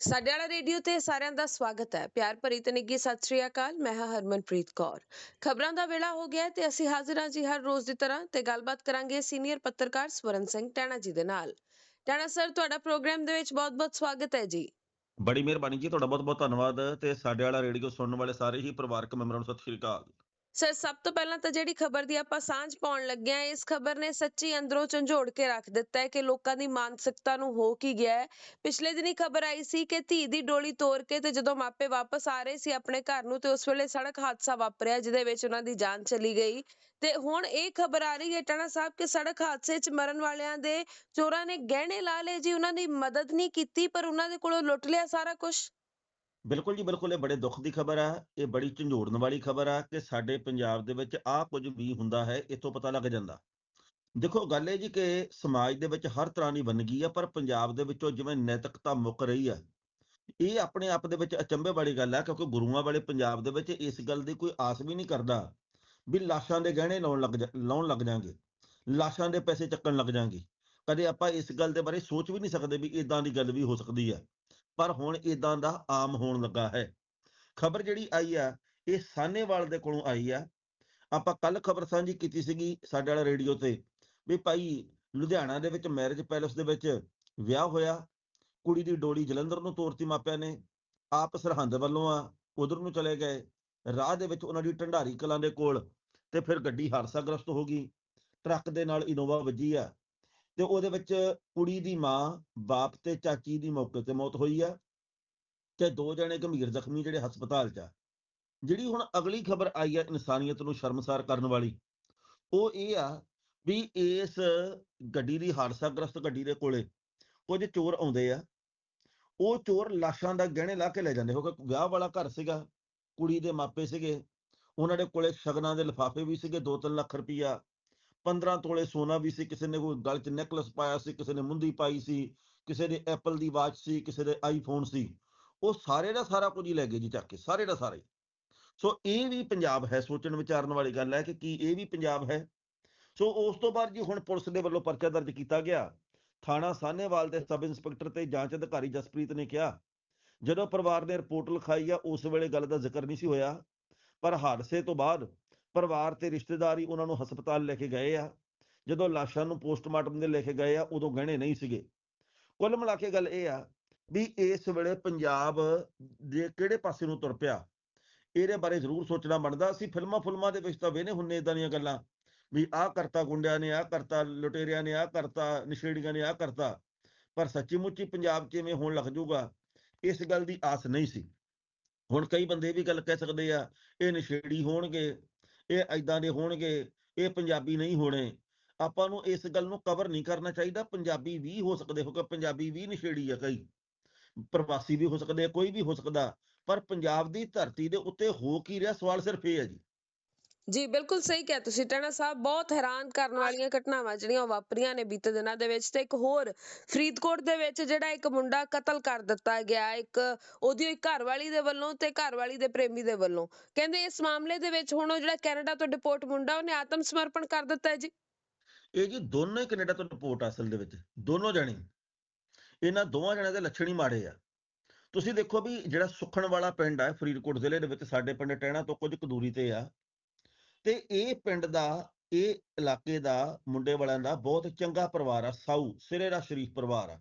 ਸਾਡੇ ਵਾਲਾ ਰੇਡੀਓ ਤੇ ਸਾਰਿਆਂ ਦਾ ਸਵਾਗਤ ਹੈ। ਪਿਆਰ ਭਰੀ ਤੇ ਨਿੱਘੀ ਸਤਿ ਸ਼੍ਰੀ ਅਕਾਲ, ਮੈਂ ਹਾਂ ਹਰਮਨਪ੍ਰੀਤ ਕੌਰ। ਖਬਰਾਂ ਦਾ ਵੇਲਾ ਹੋ ਗਿਆ ਤੇ ਅਸੀਂ ਹਾਜ਼ਰ ਹਾਂ ਜੀ ਹਰ ਰੋਜ਼ ਦੀ ਤਰ੍ਹਾਂ ਤੇ ਗੱਲਬਾਤ ਕਰਾਂਗੇ ਸੀਨੀਅਰ ਪੱਤਰਕਾਰ ਸਵਰਨ ਸਿੰਘ ਟੈਣਾ ਜੀ ਦੇ ਨਾਲ। ਟੈਣਾ ਸਰ, ਤੁਹਾਡਾ ਪ੍ਰੋਗਰਾਮ ਦੇ ਵਿੱਚ ਬਹੁਤ-ਬਹੁਤ ਸਵਾਗਤ ਹੈ ਜੀ। ਬੜੀ ਮਿਹਰਬਾਨੀ ਜੀ, ਤੁਹਾਡਾ ਬਹੁਤ ਬਹੁਤ ਧੰਨਵਾਦ ਤੇ ਸਾਡੇ ਵਾਲਾ ਰੇਡੀਓ ਸੁਣਨ ਵਾਲੇ ਸਾਰੇ ਹੀ ਪਰਿਵਾਰਕ ਮੈਂਬਰਾਂ ਨੂੰ ਸਤਿ ਸ਼੍ਰੀ ਅਕਾਲ। ਸਰ, ਸਭ ਤੋਂ ਪਹਿਲਾਂ ਤਾਂ ਜਿਹੜੀ ਖਬਰ ਦੀ ਆਪਾਂ ਸਾਂਝ ਪਾਉਣ ਲੱਗੇ ਹਾਂ, ਇਸ ਖਬਰ ਨੇ ਸੱਚੀ ਅੰਦਰੋਂ ਝੰਜੋੜ ਕੇ ਰੱਖ ਦਿੱਤਾ ਹੈ ਕਿ ਲੋਕਾਂ ਦੀ ਮਾਨਸਿਕਤਾ ਨੂੰ ਹੋ ਕੀ ਗਿਆ ਹੈ। ਪਿਛਲੇ ਦਿਨੀ ਖਬਰ ਆਈ ਸੀ ਕਿ ਧੀ ਦੀ ਡੋਲੀ ਤੋੜ ਕੇ ਤੇ ਜਦੋਂ ਮਾਪੇ ਵਾਪਸ ਆ ਰਹੇ ਸੀ ਆਪਣੇ ਘਰ ਨੂੰ ਤੇ ਉਸ ਵੇਲੇ ਸੜਕ ਹਾਦਸਾ ਵਾਪਰਿਆ ਜਿਹਦੇ ਵਿੱਚ ਉਹਨਾਂ ਦੀ ਜਾਨ ਚਲੀ ਗਈ। ਤੇ ਹੁਣ ਇਹ ਖਬਰ ਆ ਰਹੀ ਹੈ ਟਣਾ ਸਾਹਿਬ ਕਿ ਸੜਕ ਹਾਦਸੇ 'ਚ ਮਰਨ ਵਾਲਿਆਂ ਦੇ ਚੋਰਾਂ ਨੇ ਗਹਿਣੇ ਲਾ ਲਏ ਜੀ, ਉਹਨਾਂ ਦੀ ਮਦਦ ਨਹੀਂ ਕੀਤੀ, ਪਰ ਉਹਨਾਂ ਦੇ ਕੋਲੋਂ ਲੁੱਟ ਲਿਆ ਸਾਰਾ ਕੁਝ ਬਿਲਕੁਲ ਜੀ, ਬਿਲਕੁਲ, ਇਹ ਬੜੇ ਦੁੱਖ ਦੀ ਖਬਰ ਆ, ਇਹ ਬੜੀ ਝੰਜੋੜਨ ਵਾਲੀ ਖਬਰ ਆ ਕਿ ਸਾਡੇ ਪੰਜਾਬ ਦੇ ਵਿੱਚ ਆਹ ਕੁਝ ਵੀ ਹੁੰਦਾ ਹੈ, ਇਥੋਂ ਪਤਾ ਲੱਗ ਜਾਂਦਾ। ਦੇਖੋ, ਗੱਲ ਇਹ ਜੀ ਕਿ ਸਮਾਜ ਦੇ ਵਿੱਚ ਹਰ ਤਰ੍ਹਾਂ ਦੀ ਵੰਨਗੀ ਆ, ਪਰ ਪੰਜਾਬ ਦੇ ਵਿੱਚੋਂ ਜਿਵੇਂ ਨੈਤਿਕਤਾ ਮੁੱਕ ਰਹੀ ਆ, ਇਹ ਆਪਣੇ ਆਪ ਦੇ ਵਿੱਚ ਅਚੰਭੇ ਵਾਲੀ ਗੱਲ ਆ, ਕਿਉਂਕਿ ਗੁਰੂਆਂ ਵਾਲੇ ਪੰਜਾਬ ਦੇ ਵਿੱਚ ਇਸ ਗੱਲ ਦੀ ਕੋਈ ਆਸ ਵੀ ਨਹੀਂ ਕਰਦਾ ਵੀ ਲਾਸ਼ਾਂ ਦੇ ਗਹਿਣੇ ਲਾਉਣ ਲੱਗ ਜਾ- ਲਾਉਣ ਲੱਗ ਜਾਾਂਗੇ ਲਾਸ਼ਾਂ ਦੇ ਪੈਸੇ ਚੱਕਣ ਲੱਗ ਜਾਾਂਗੇ ਕਦੇ ਆਪਾਂ ਇਸ ਗੱਲ ਦੇ ਬਾਰੇ ਸੋਚ ਵੀ ਨਹੀਂ ਸਕਦੇ ਵੀ ਇਦਾਂ ਦੀ ਗੱਲ ਵੀ ਹੋ ਸਕਦੀ ਆ। ਪਰ ਹੁਣ ਇਦਾਂ ਦਾ ਆਮ ਹੋਣ ਲੱਗਾ ਹੈ। ਖਬਰ ਜਿਹੜੀ ਆਈ ਆ, ਇਹ ਸਾਨੇਵਾਲ ਦੇ ਕੋਲੋਂ ਆਈ ਆ। ਆਪਾਂ ਕੱਲ ਖਬਰ ਸਾਂਝੀ ਕੀਤੀ ਸੀਗੀ ਸਾਡੇ ਵਾਲਾ ਰੇਡੀਓ ਤੇ ਵੀ ਭਾਈ ਲੁਧਿਆਣਾ ਦੇ ਵਿੱਚ ਮੈਰਿਜ ਪੈਲੇਸ ਦੇ ਵਿੱਚ ਵਿਆਹ ਹੋਇਆ। ਕੁੜੀ ਦੀ ਡੋਲੀ ਜਲੰਧਰ ਨੂੰ ਤੋਰਤੀ ਮਾਪਿਆਂ ਨੇ। ਆਪ ਸਰਹੰਦ ਵੱਲੋਂ ਆ, ਉਧਰ ਨੂੰ ਚਲੇ ਗਏ। ਰਾਹ ਦੇ ਵਿੱਚ ਉਹਨਾਂ ਦੀ ਢੰਡਾਰੀ ਕਲਾਂ ਦੇ ਕੋਲ ਤੇ ਫਿਰ ਗੱਡੀ ਹਾਦਸਾਗ੍ਰਸਤ ਹੋ ਗਈ। ਟਰੱਕ ਦੇ ਨਾਲ ਇਨੋਵਾ ਵੱਜੀ ਆ। ਤੇ ਉਹਦੇ ਵਿੱਚ ਕੁੜੀ ਦੀ ਮਾਂ, ਬਾਪ ਤੇ ਚਾਚੀ ਦੀ ਮੌਕੇ ਤੇ ਮੌਤ ਹੋਈ ਆ ਤੇ ਦੋ ਜਣੇ ਗੰਭੀਰ ਜ਼ਖਮੀ ਜਿਹੜੇ ਹਸਪਤਾਲ 'ਚ ਆ। ਜਿਹੜੀ ਹੁਣ ਅਗਲੀ ਖਬਰ ਆਈ ਆ ਇਨਸਾਨੀਅਤ ਨੂੰ ਸ਼ਰਮਸਾਰ ਕਰਨ ਵਾਲੀ, ਉਹ ਇਹ ਆ ਵੀ ਇਸ ਗੱਡੀ ਦੀ ਹਾਦਸਾਗ੍ਰਸਤ ਗੱਡੀ ਦੇ ਕੋਲੇ ਕੁਝ ਚੋਰ ਆਉਂਦੇ ਆ। ਉਹ ਚੋਰ ਲਾਸ਼ਾਂ ਦਾ ਗਹਿਣੇ ਲਾ ਕੇ ਲੈ ਜਾਂਦੇ ਹੋ ਕਿ ਵਿਆਹ ਵਾਲਾ ਘਰ ਸੀਗਾ, ਕੁੜੀ ਦੇ ਮਾਪੇ ਸੀਗੇ, ਉਹਨਾਂ ਦੇ ਕੋਲੇ ਸ਼ਗਨਾਂ ਦੇ ਲਿਫਾਫੇ ਵੀ ਸੀਗੇ 2-3 ਲੱਖ ਰੁਪਈਆ 15 ਤੋਲੇ ਸੋਨਾ ਵੀ ਸੀ, ਕਿਸੇ ਨੇ ਕੋਈ ਗਲ 'ਚ ਨੈਕਲਸ ਪਾਇਆ ਸੀ, ਕਿਸੇ ਨੇ ਮੁੰਦੀ ਪਾਈ ਸੀ, ਕਿਸੇ ਦੇ ਐਪਲ ਦੀ ਵਾਚ ਸੀ, ਕਿਸੇ ਦੇ ਆਈਫੋਨ ਸੀ, ਉਹ ਸਾਰੇ ਦਾ ਸਾਰਾ ਕੁਝ ਹੀ ਲੈ ਗਏ ਜੀ ਚੱਕ ਕੇ, ਸਾਰੇ ਦਾ ਸਾਰੇ। ਸੋ ਇਹ ਵੀ ਪੰਜਾਬ ਹੈ ਸੋਚਣ ਵਿਚਾਰਨ ਵਾਲੀ ਗੱਲ ਹੈ ਕਿ ਕੀ ਇਹ ਵੀ ਪੰਜਾਬ ਹੈ। ਸੋ ਉਸ ਤੋਂ ਬਾਅਦ ਜੀ ਹੁਣ ਪੁਲਿਸ ਦੇ ਵੱਲੋਂ ਪਰਚਾ ਦਰਜ ਕੀਤਾ ਗਿਆ। ਥਾਣਾ ਸਾਹਨੇਵਾਲ ਦੇ ਸਬ ਇੰਸਪੈਕਟਰ ਤੇ ਜਾਂਚ ਅਧਿਕਾਰੀ ਜਸਪ੍ਰੀਤ ਨੇ ਕਿਹਾ, ਜਦੋਂ ਪਰਿਵਾਰ ਨੇ ਰਿਪੋਰਟ ਲਿਖਾਈ ਆ, ਉਸ ਵੇਲੇ ਗੱਲ ਦਾ ਜ਼ਿਕਰ ਨਹੀਂ ਸੀ ਹੋਇਆ, ਪਰ ਹਾਦਸੇ ਤੋਂ ਬਾਅਦ ਪਰਿਵਾਰ ਤੇ ਰਿਸ਼ਤੇਦਾਰ ਹੀ ਉਹਨਾਂ ਨੂੰ ਹਸਪਤਾਲ ਲੈ ਕੇ ਗਏ ਆ। ਜਦੋਂ ਲਾਸ਼ਾਂ ਨੂੰ ਪੋਸਟਮਾਰਟਮ ਦੇ ਲੈ ਕੇ ਗਏ ਆ, ਉਦੋਂ ਗਹਿਣੇ ਨਹੀਂ ਸੀਗੇ। ਕੁੱਲ ਮਿਲਾ ਕੇ ਗੱਲ ਇਹ ਆ ਵੀ ਇਸ ਵੇਲੇ ਪੰਜਾਬ ਦੇ ਕਿਹੜੇ ਪਾਸੇ ਨੂੰ ਤੁਰ ਪਿਆ? ਇਹਦੇ ਬਾਰੇ ਜ਼ਰੂਰ ਸੋਚਣਾ ਬਣਦਾ। ਅਸੀਂ ਫਿਲਮਾਂ ਫੁਲਮਾਂ ਦੇ ਵਿੱਚ ਤਾਂ ਵੇਨੇ ਹੁੰਨੇ ਇਦਾਂ ਦੀਆਂ ਗੱਲਾਂ ਵੀ ਆਹ ਕਰਤਾ ਗੁੰਡਿਆਂ ਨੇ, ਆਹ ਕਰਤਾ ਲੁਟੇਰਿਆਂ ਨੇ, ਆਹ ਕਰਤਾ ਨਸ਼ੇੜੀਆਂ ਨੇ, ਆਹ ਕਰਤਾ। ਪਰ ਸੱਚੀ ਮੁੱਚੀ ਪੰਜਾਬ 'ਚ ਇਵੇਂ ਹੋਣ ਲੱਗ ਜਾਊਗਾ ਇਸ ਗੱਲ ਦੀ ਆਸ ਨਹੀਂ ਸੀ। ਹੁਣ ਕਈ ਬੰਦੇ ਵੀ ਗੱਲ ਕਹਿ ਸਕਦੇ ਆ, ਇਹ ਨਸ਼ੇੜੀ ਹੋਣਗੇ। ਇਹ ਐਦਾਂ ਦੇ ਹੋਣਗੇ, ਇਹ ਪੰਜਾਬੀ ਨਹੀਂ ਹੋਣੇ। ਆਪਾਂ ਨੂੰ ਇਸ ਗੱਲ ਨੂੰ ਕਵਰ ਨਹੀਂ ਕਰਨਾ ਚਾਹੀਦਾ, ਪੰਜਾਬੀ ਵੀ ਹੋ ਸਕਦੇ ਹੋ ਕਿ ਪੰਜਾਬੀ ਵੀ ਨਸ਼ੇੜੀ ਆ ਕਈ। ਪ੍ਰਵਾਸੀ ਵੀ ਹੋ ਸਕਦੇ ਕੋਈ ਵੀ ਹੋ ਸਕਦਾ, ਪਰ ਪੰਜਾਬ ਦੀ ਧਰਤੀ ਦੇ ਉੱਤੇ ਹੋ ਕੀ ਰਿਹਾ ਸਵਾਲ ਸਿਰਫ ਇਹ ਹੈ ਜੀ। ਜੀ, ਬਿਲਕੁਲ ਸਹੀ ਕਿਹਾ ਤੁਸੀਂ, ਟਣਾ ਸਾਹਿਬ ਬਹੁਤ ਹੈਰਾਨ ਕਰਨ ਵਾਲੀਆਂ ਘਟਨਾਵਾਂ ਜਿਹੜੀਆਂ ਵਾਪਰੀਆਂ ਨੇ ਬੀਤੇ ਦਿਨਾਂ ਦੇ ਵਿੱਚ ਤੇ ਇੱਕ ਹੋਰ ਫਰੀਦਕੋਟ ਦੇ ਵਿੱਚ ਜਿਹੜਾ ਇੱਕ ਮੁੰਡਾ ਕਤਲ ਕਰ ਦਿੱਤਾ ਗਿਆ, ਇੱਕ ਉਹਦੀ ਇੱਕ ਘਰਵਾਲੀ ਦੇ ਵੱਲੋਂ ਤੇ ਘਰਵਾਲੀ ਦੇ ਪ੍ਰੇਮੀ ਦੇ ਵੱਲੋਂ। ਕਹਿੰਦੇ ਇਸ ਮਾਮਲੇ ਦੇ ਵਿੱਚ ਹੁਣ ਉਹ ਜਿਹੜਾ ਕੈਨੇਡਾ ਤੋਂ ਡਿਪੋਰਟ ਮੁੰਡਾ, ਉਹਨੇ ਆਤਮ ਸਮਰਪਣ ਕਰ ਦਿੱਤਾ ਹੈ ਜੀ। ਇਹ ਜੀ ਦੋਨੋਂ ਹੀ ਕੈਨੇਡਾ ਤੋਂ ਰਿਪੋਰਟ ਅਸਲ ਦੇ ਵਿੱਚ, ਦੋਨੋਂ ਜਣੇ। ਇਹਨਾਂ ਦੋਵਾਂ ਜਣਿਆਂ ਦੇ ਲੱਛਣ ਹੀ ਮਾੜੇ ਆ। ਤੁਸੀਂ ਦੇਖੋ ਵੀ ਜਿਹੜਾ ਸੁਖਣ ਵਾਲਾ ਪਿੰਡ ਆ, ਫਰੀਦਕੋਟ ਜ਼ਿਲ੍ਹੇ ਦੇ ਵਿੱਚ ਸਾਡੇ ਪਿੰਡ ਟਹਿਣਾ ਤੋਂ ਕੁਝ ਕੁ ਦੂਰੀ ਤੇ ਆ। ਤੇ ਇਹ ਪਿੰਡ ਦਾ, ਇਹ ਇਲਾਕੇ ਦਾ, ਮੁੰਡੇ ਵਾਲਿਆਂ ਦਾ ਬਹੁਤ ਚੰਗਾ ਪਰਿਵਾਰ ਆ, ਸਾਊ, ਸਿਰੇ ਦਾ ਸ਼ਰੀਫ ਪਰਿਵਾਰ ਆ।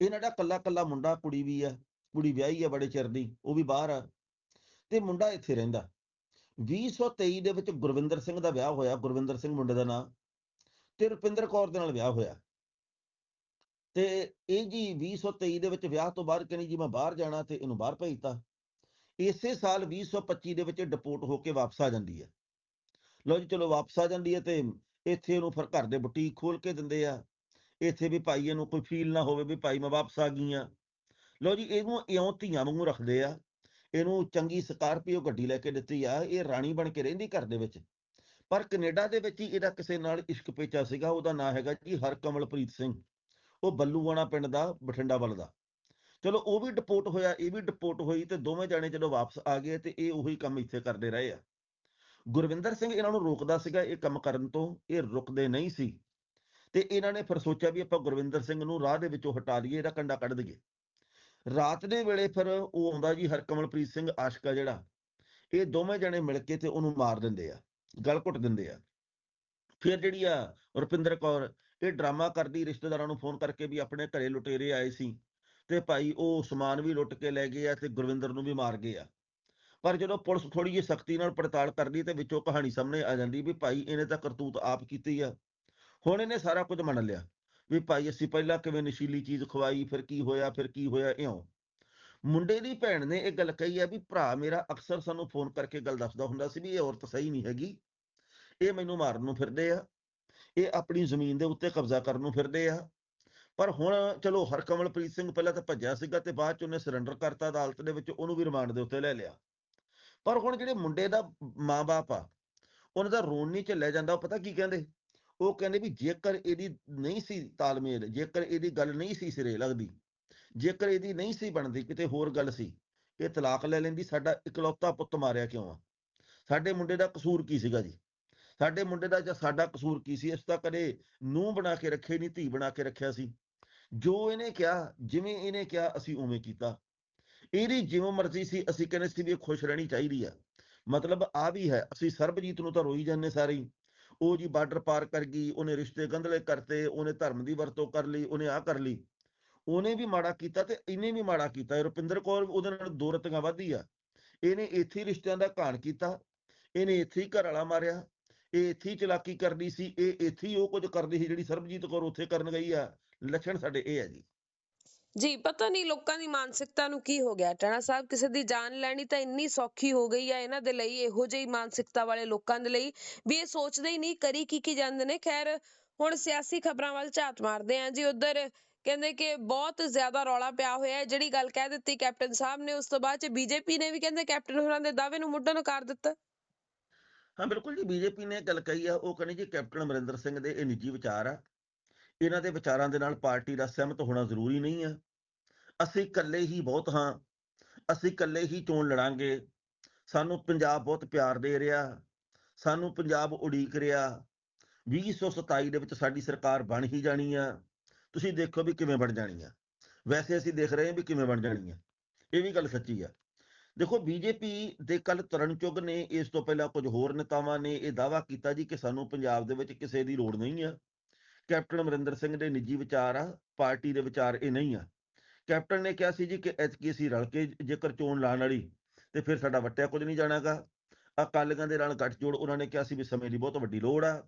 ਇਹਨਾਂ ਦਾ ਕੱਲਾ ਕੱਲਾ ਮੁੰਡਾ, ਕੁੜੀ ਵੀ ਆ, ਕੁੜੀ ਵਿਆਹੀ ਆ ਬੜੇ ਚਿਰ ਦੀ, ਉਹ ਵੀ ਬਾਹਰ ਆ। ਤੇ ਮੁੰਡਾ ਇੱਥੇ ਰਹਿੰਦਾ। 2023 ਦੇ ਵਿੱਚ ਗੁਰਵਿੰਦਰ ਸਿੰਘ ਦਾ ਵਿਆਹ ਹੋਇਆ, ਗੁਰਵਿੰਦਰ ਸਿੰਘ ਮੁੰਡੇ ਦਾ ਨਾਂ, ਤੇ ਰੁਪਿੰਦਰ ਕੌਰ ਦੇ ਨਾਲ ਵਿਆਹ ਹੋਇਆ। ਤੇ ਇਹ ਜੀ 2023 ਦੇ ਵਿੱਚ ਵਿਆਹ ਤੋਂ ਬਾਅਦ ਕਹਿੰਦੀ ਜੀ ਮੈਂ ਬਾਹਰ ਜਾਣਾ ਤੇ ਇਹਨੂੰ ਬਾਹਰ ਭੇਜਤਾ ਇਸੇ ਸਾਲ 2025 ਦੇ ਵਿੱਚ ਡਿਪੋਰਟ ਹੋ ਕੇ ਵਾਪਸ ਆ ਜਾਂਦੀ ਹੈ ਲਓ ਜੀ, ਚਲੋ ਵਾਪਸ ਆ ਜਾਂਦੀ ਹੈ ਤੇ ਇੱਥੇ ਇਹਨੂੰ ਫਿਰ ਘਰ ਦੇ ਬੁਟੀਕ ਖੋਲ ਕੇ ਦਿੰਦੇ ਆ। ਇੱਥੇ ਵੀ ਭਾਈ ਇਹਨੂੰ ਕੋਈ ਫੀਲ ਨਾ ਹੋਵੇ ਵੀ ਭਾਈ ਮੈਂ ਵਾਪਸ ਆ ਗਈ ਆ ਲਓ ਜੀ, ਇਹਨੂੰ ਇਉਂ ਧੀਆਂ ਵਾਂਗੂ ਰੱਖਦੇ ਆ। ਇਹਨੂੰ ਚੰਗੀ ਸਕਾਰਪੀਓ ਗੱਡੀ ਲੈ ਕੇ ਦਿੱਤੀ ਆ। ਇਹ ਰਾਣੀ ਬਣ ਕੇ ਰਹਿੰਦੀ ਘਰ ਦੇ ਵਿੱਚ। ਪਰ ਕੈਨੇਡਾ ਦੇ ਵਿੱਚ ਹੀ ਇਹਦਾ ਕਿਸੇ ਨਾਲ ਇਸ਼ਕ ਪੇਚਾ ਸੀਗਾ, ਉਹਦਾ ਨਾਂ ਹੈਗਾ ਜੀ ਹਰਕਮਲਪ੍ਰੀਤ ਸਿੰਘ। ਉਹ ਬੱਲੂਆਣਾ ਪਿੰਡ ਦਾ, ਬਠਿੰਡਾ ਵੱਲ ਦਾ। ਚਲੋ ਉਹ ਵੀ ਡਿਪੋਰਟ ਹੋਇਆ, ਇਹ ਵੀ ਡਿਪੋਰਟ ਹੋਈ ਤੇ ਦੋਵੇਂ ਜਾਣੇ ਜਦੋਂ ਵਾਪਸ ਆ ਗਏ ਤੇ ਇਹ ਉਹੀ ਕੰਮ ਇੱਥੇ ਕਰਦੇ ਰਹੇ ਆ। ਗੁਰਵਿੰਦਰ ਸਿੰਘ ਇਹਨਾਂ ਨੂੰ ਰੋਕਦਾ ਸੀਗਾ ਇਹ ਕੰਮ ਕਰਨ ਤੋਂ, ਇਹ ਰੁਕਦੇ ਨਹੀਂ ਸੀ। ਤੇ ਇਹਨਾਂ ਨੇ ਫਿਰ ਸੋਚਿਆ ਵੀ ਆਪਾਂ ਗੁਰਵਿੰਦਰ ਸਿੰਘ ਨੂੰ ਰਾਹ ਦੇ ਵਿੱਚੋਂ ਹਟਾ ਦਈਏ ਇਹਦਾ ਕੰਡਾ ਕੱਢ ਦਈਏ। ਰਾਤ ਦੇ ਵੇਲੇ ਫਿਰ ਉਹ ਆਉਂਦਾ ਜੀ ਹਰਕਮਲਪ੍ਰੀਤ ਸਿੰਘ ਆਸ਼ਕਾ ਜਿਹੜਾ, ਇਹ ਦੋਵੇਂ ਜਣੇ ਮਿਲ ਕੇ ਤੇ ਉਹਨੂੰ ਮਾਰ ਦਿੰਦੇ ਆ, ਗਲ ਘੁੱਟ ਦਿੰਦੇ ਆ। ਫਿਰ ਜਿਹੜੀ ਆ ਰੁਪਿੰਦਰ ਕੌਰ, ਇਹ ਡਰਾਮਾ ਕਰਦੀ, ਰਿਸ਼ਤੇਦਾਰਾਂ ਨੂੰ ਫੋਨ ਕਰਕੇ ਵੀ ਆਪਣੇ ਘਰੇ ਲੁਟੇਰੇ ਆਏ ਸੀ। ਤੇ ਭਾਈ ਉਹ ਸਮਾਨ ਵੀ ਲੁੱਟ ਕੇ ਲੈ ਗਏ ਆ ਤੇ ਗੁਰਵਿੰਦਰ ਨੂੰ ਵੀ ਮਾਰ ਗਏ ਆ। ਪਰ ਜਦੋਂ ਪੁਲਿਸ ਥੋੜੀ ਜਿਹੀ ਸਖਤੀ ਨਾਲ ਪੜਤਾਲ ਕਰਦੀ ਤੇ ਵਿੱਚੋਂ ਕਹਾਣੀ ਸਾਹਮਣੇ ਆ ਜਾਂਦੀ ਵੀ ਭਾਈ ਇਹਨੇ ਤਾਂ ਕਰਤੂਤ ਆਪ ਕੀਤੀ ਆ। ਹੁਣ ਇਹਨੇ ਸਾਰਾ ਕੁਝ ਮੰਨ ਲਿਆ ਵੀ ਭਾਈ ਅਸੀਂ ਪਹਿਲਾਂ ਕਿਵੇਂ ਨਸ਼ੀਲੀ ਚੀਜ਼ ਖਵਾਈ, ਫਿਰ ਕੀ ਹੋਇਆ, ਫਿਰ ਕੀ ਹੋਇਆ, ਇਉਂ। ਮੁੰਡੇ ਦੀ ਭੈਣ ਨੇ ਇਹ ਗੱਲ ਕਹੀ ਆ ਵੀ ਭਰਾ ਮੇਰਾ ਅਕਸਰ ਸਾਨੂੰ ਫੋਨ ਕਰਕੇ ਗੱਲ ਦੱਸਦਾ ਹੁੰਦਾ ਸੀ ਵੀ ਇਹ ਔਰਤ ਸਹੀ ਨਹੀਂ ਹੈਗੀ। ਇਹ ਮੈਨੂੰ ਮਾਰਨ ਨੂੰ ਫਿਰਦੇ ਆ। ਇਹ ਆਪਣੀ ਜ਼ਮੀਨ ਦੇ ਉੱਤੇ ਕਬਜ਼ਾ ਕਰਨ ਨੂੰ ਫਿਰਦੇ ਆ। ਪਰ ਹੁਣ ਚਲੋ ਹਰਕਮਲਪ੍ਰੀਤ ਸਿੰਘ ਪਹਿਲਾਂ ਤਾਂ ਭੱਜਿਆ ਸੀਗਾ ਤੇ ਬਾਅਦ ਚ ਉਹਨੇ ਸਰੈਂਡਰ ਕਰਤਾ ਅਦਾਲਤ ਦੇ ਵਿੱਚ, ਉਹਨੂੰ ਵੀ ਰਿਮਾਂਡ ਦੇ ਉੱਤੇ ਲੈ ਲਿਆ। ਪਰ ਹੁਣ ਜਿਹੜੇ ਮੁੰਡੇ ਦਾ ਮਾਂ-ਬਾਪ ਆ, ਉਹਨਾਂ ਦਾ ਰੋਣ ਨਹੀਂ ਝੱਲਿਆ ਜਾਂਦਾ, ਉਹ ਪਤਾ ਕੀ ਕਹਿੰਦੇ? ਉਹ ਕਹਿੰਦੇ ਵੀ ਜੇਕਰ ਇਹਦੀ ਨਹੀਂ ਸੀ ਤਾਲਮੇਲ, ਜੇਕਰ ਇਹਦੀ ਗੱਲ ਨਹੀਂ ਸੀ ਸਿਰੇ ਲੱਗਦੀ, ਜੇਕਰ ਇਹਦੀ ਨਹੀਂ ਸੀ ਬਣਦੀ ਕਿਤੇ ਹੋਰ ਗੱਲ ਸੀ, ਇਹ ਤਲਾਕ ਲੈ ਲੈਂਦੀ, ਸਾਡਾ ਇਕਲੌਤਾ ਪੁੱਤ ਮਾਰਿਆ ਕਿਉਂ ਆ? ਸਾਡੇ ਮੁੰਡੇ ਦਾ ਕਸੂਰ ਕੀ ਸੀਗਾ ਜੀ? ਸਾਡੇ ਮੁੰਡੇ ਦਾ ਜਾਂ ਸਾਡਾ ਕਸੂਰ ਕੀ ਸੀ? ਇਸ ਤਾਂ ਕਦੇ ਨੂੰਹ ਬਣਾ ਕੇ ਰੱਖੇ ਨਹੀਂ, ਧੀ ਬਣਾ ਕੇ ਰੱਖਿਆ ਸੀ। ਜੋ ਇਹਨੇ ਕਿਹਾ, ਜਿਵੇਂ ਇਹਨੇ ਕਿਹਾ, ਅਸੀਂ ਉਵੇਂ ਕੀਤਾ। ਇਹਦੀ ਜਿਵੇਂ ਮਰਜ਼ੀ ਸੀ, ਅਸੀਂ ਕਹਿੰਦੇ ਸੀ ਵੀ ਇਹ ਖੁਸ਼ ਰਹਿਣੀ ਚਾਹੀਦੀ ਆ। ਮਤਲਬ ਆ ਵੀ ਹੈ, ਅਸੀਂ ਸਰਬਜੀਤ ਨੂੰ ਤਾਂ ਰੋਈ ਜਾਂਦੇ ਸਾਰੇ ਹੀ। ਉਹ ਜੀ ਬਾਰਡਰ ਪਾਰ ਕਰ ਗਈ, ਉਹਨੇ ਰਿਸ਼ਤੇ ਗੰਧਲੇ ਕਰਤੇ, ਉਹਨੇ ਧਰਮ ਦੀ ਵਰਤੋਂ ਕਰ ਲਈ, ਉਹਨੇ ਆ ਕਰ ਲਈ। ਉਹਨੇ ਵੀ ਮਾੜਾ ਕੀਤਾ ਤੇ ਇਹਨੇ ਵੀ ਮਾੜਾ ਕੀਤਾ। ਰੁਪਿੰਦਰ ਕੌਰ ਉਹਦੇ ਨਾਲ ਦੋ ਰਤੀਆਂ ਵੱਧੀ ਆ। ਇਹਨੇ ਇੱਥੇ ਰਿਸ਼ਤਿਆਂ ਦਾ ਘਾਣ ਕੀਤਾ। ਇਹਨੇ ਇੱਥੇ ਹੀ ਘਰ ਵਾਲਾ ਮਾਰਿਆ। ਇਹ ਇੱਥੇ ਹੀ ਚਲਾਕੀ ਕਰਦੀ ਸੀ। ਇਹ ਇੱਥੇ ਹੀ ਉਹ ਕੁਝ ਕਰਦੀ ਸੀ ਜਿਹੜੀ ਸਰਬਜੀਤ ਕੌਰ ਉੱਥੇ ਕਰਨ ਗਈ ਆ। ਲੱਛਣ ਸਾਡੇ ਇਹ ਆ ਜੀ। ਜੀ, ਪਤਾ ਨਹੀਂ ਲੋਕਾਂ ਦੀ ਮਾਨਸਿਕਤਾ ਨੂੰ ਕੀ ਹੋ ਗਿਆ। ਟਣਾ ਸਾਹਿਬ ਕਿਸੇ ਦੀ ਜਾਨ ਲੈਣੀ ਤਾਂ ਇੰਨੀ ਸੌਖੀ ਹੋ ਗਈ ਆ ਇਹਨਾਂ ਦੇ ਲਈ, ਇਹੋ ਜਿਹੀ ਮਾਨਸਿਕਤਾ ਵਾਲੇ ਲੋਕਾਂ ਦੇ ਲਈ ਵੀ ਇਹ ਸੋਚਦੇ ਹੀ ਨਹੀਂ ਕਰੀ ਕੀ ਕੀ ਜਾਂਦੇ ਨੇ। ਖੈਰ, ਹੁਣ ਸਿਆਸੀ ਖਬਰਾਂ ਵੱਲ ਝਾਤ ਮਾਰਦੇ ਆਂ ਜੀ ਉਧਰ। ਕਹਿੰਦੇ ਕਿ ਬਹੁਤ ਜ਼ਿਆਦਾ ਰੌਲਾ ਪਿਆ ਹੋਇਆ ਹੈ। ਜਿਹੜੀ ਗੱਲ ਕਹਿ ਦਿੱਤੀ ਕੈਪਟਨ ਸਾਹਿਬ ਨੇ, ਉਸ ਤੋਂ ਬਾਅਦ ਚ ਬੀਜੇਪੀ ਨੇ ਵੀ ਕਹਿੰਦੇ ਕੈਪਟਨ ਹੋਰਾਂ ਦੇ ਦਾਅਵੇ ਨੂੰ ਮੁੱਢੋਂ ਨਕਾਰ ਦਿੱਤਾ। ਹਾਂ, ਬਿਲਕੁਲ ਜੀ, ਬੀਜੇਪੀ ਨੇ ਗੱਲ ਕਹੀ ਆ, ਉਹ ਕਹਿੰਦੇ ਜੀ ਕੈਪਟਨ ਅਮਰਿੰਦਰ ਸਿੰਘ ਦੇ ਇਹ ਨਿੱਜੀ ਵਿਚਾਰ ਆ। ਇਹਨਾਂ ਦੇ ਵਿਚਾਰਾਂ ਦੇ ਨਾਲ ਪਾਰਟੀ ਦਾ ਸਹਿਮਤ ਹੋਣਾ ਜ਼ਰੂਰੀ ਨਹੀਂ ਹੈ ਅਸੀਂ ਇਕੱਲੇ ਹੀ ਬਹੁਤ ਹਾਂ। ਅਸੀਂ ਇਕੱਲੇ ਹੀ ਚੋਣ ਲੜਾਂਗੇ? ਸਾਨੂੰ ਪੰਜਾਬ ਬਹੁਤ ਪਿਆਰ ਦੇ ਰਿਹਾ। ਸਾਨੂੰ ਪੰਜਾਬ ਉਡੀਕ ਰਿਹਾ। 2027 ਦੇ ਵਿੱਚ ਸਾਡੀ ਸਰਕਾਰ ਬਣ ਹੀ ਜਾਣੀ ਆ। ਤੁਸੀਂ ਦੇਖੋ ਵੀ ਕਿਵੇਂ ਬਣ ਜਾਣੀ ਆ। ਵੈਸੇ ਅਸੀਂ ਦੇਖ ਰਹੇ ਹਾਂ ਵੀ ਕਿਵੇਂ ਬਣ ਜਾਣੀ ਆ। ਇਹ ਵੀ ਗੱਲ ਸੱਚੀ ਆ। ਦੇਖੋ ਬੀਜੇਪੀ ਦੇ ਕੱਲ ਤਰਨ ਚੁੱਗ ਨੇ, ਇਸ ਤੋਂ ਪਹਿਲਾਂ ਕੁਝ ਹੋਰ ਨੇਤਾਵਾਂ ਨੇ ਇਹ ਦਾਅਵਾ ਕੀਤਾ ਜੀ ਕਿ ਸਾਨੂੰ ਪੰਜਾਬ ਦੇ ਵਿੱਚ ਕਿਸੇ ਦੀ ਲੋੜ ਨਹੀਂ ਆ। ਕੈਪਟਨ ਅਮਰਿੰਦਰ ਸਿੰਘ ਦੇ ਨਿੱਜੀ ਵਿਚਾਰ ਆ, ਪਾਰਟੀ ਦੇ ਵਿਚਾਰ ਇਹ ਨਹੀਂ ਆ। ਕੈਪਟਨ ਨੇ ਕਿਹਾ ਸੀ ਜੀ ਕਿ ਐਤਕੀ ਅਸੀਂ ਰਲ ਕੇ ਜੇਕਰ ਚੋਣ ਲਾਣ ਵਾਲੀ, ਤੇ ਫਿਰ ਸਾਡਾ ਵੱਟਿਆ ਕੁਝ ਨਹੀਂ ਜਾਣਾਗਾ। ਅਕਾਲੀਆਂ ਦੇ ਨਾਲ ਗੱਠਜੋੜ ਉਹਨਾਂ ਨੇ ਕਿਹਾ ਸੀ ਵੀ ਸਮੇਂ ਦੀ ਬਹੁਤ ਵੱਡੀ ਲੋੜ ਆ।